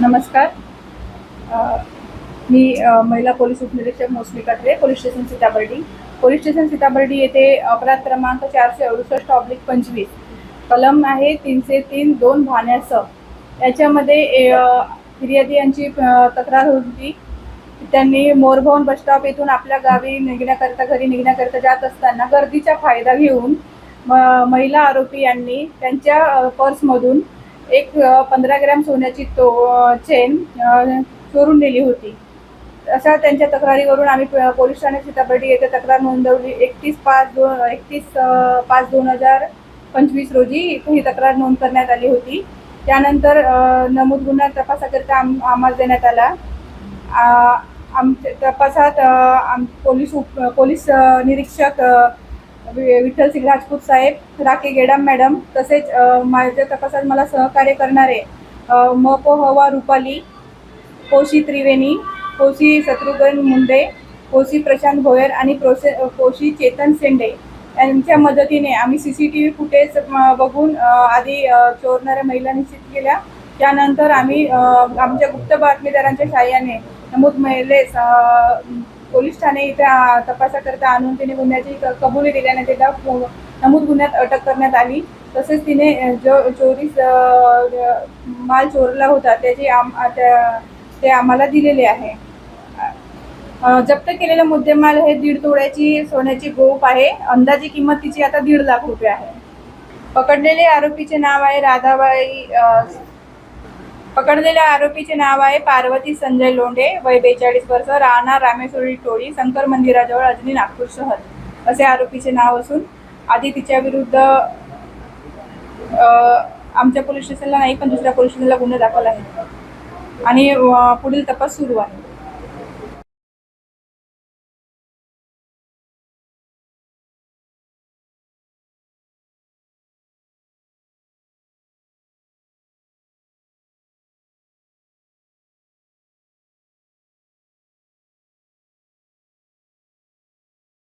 नमस्कार. मी महिला पोलीस उपनिरीक्षक Mousami Katre police station Sitabardi. Police station Sitabardi येथे अपराध क्रमांक चारशे अडुसष्ट ऑब्लिक पंचवीस. कलम आहे तीनशे तीन दोन भाण्यासह. याच्यामध्ये ए, फिर्यादी यांची तक्रार होती त्यांनी मोरभवन बस स्टॉप येथून आपल्या गावी निघण्याकरता घरी निघण्याकरता जात असताना गर्दीचा फायदा घेऊन म- महिला आरोपी यांनी त्यांच्या पर्समधून एक पंधरा ग्रॅम सोन्याची तो चेन चोरून नेली होती. अशा त्यांच्या तक्रारीवरून आम्ही पोलीस ठाण्यात सीताबर्डी येथे तक्रार नोंदवली. एकतीस पाच दोन एकतीस पाच दोन हजार पंचवीस रोजी इथे ही तक्रार नोंद करण्यात आली होती. त्यानंतर नमूद गुन्हा तपासाकरिता आम आम्हाला देण्यात आला. आमच्या तपासात आम पोलीस उप पोलीस निरीक्षक विठ्ठल सिंग राजपूत साहेब राखी गेडाम मॅडम तसेच माझ्या तपासात मला सहकार्य करणारे अ, म पो हवा रुपाली कोशी त्रिवेणी कोशी शत्रुघ्न मुंडे कोशी प्रशांत भोयर आणि प्रोसे कोशी चेतन शेंडे यांच्या मदतीने आम्ही C C T V footage बघून आधी चोरणाऱ्या महिला निश्चित केल्या. त्यानंतर आम्ही आमच्या गुप्त बातमीदारांच्या सहाय्याने नमूद महिलेस पोलीस ठाणे इथे तपासाकरता आणून तिने गुन्ह्याची कबुली दिल्याने तिला नमूद गुन्ह्यात अटक करण्यात आली. तसेच तिने जो चोरीस माल चोरला होता त्याची आम ते आम्हाला दिलेले आहे. जप्त केलेला मुद्देमाल हे दीड तोळ्याची सोन्याची गोप आहे. अंदाजी किंमत तिची आता दीड लाख रुपये आहे. पकडलेले आरोपीचे नाव आहे राधाबाई पकडलेल्या आरोपीचे नाव आहे पार्वती संजय लोंढे वय बेचाळीस वर्ष राहणार रामेश्वरी टोळी शंकर मंदिराजवळ अजनी नागपूर शहर असे आरोपीचे नाव असून आधी तिच्या विरुद्ध आमच्या पोलीस स्टेशनला नाही पण दुसऱ्या पोलीस स्टेशनला गुन्हे दाखल आहे. आणि पुढील तपास सुरू आहे.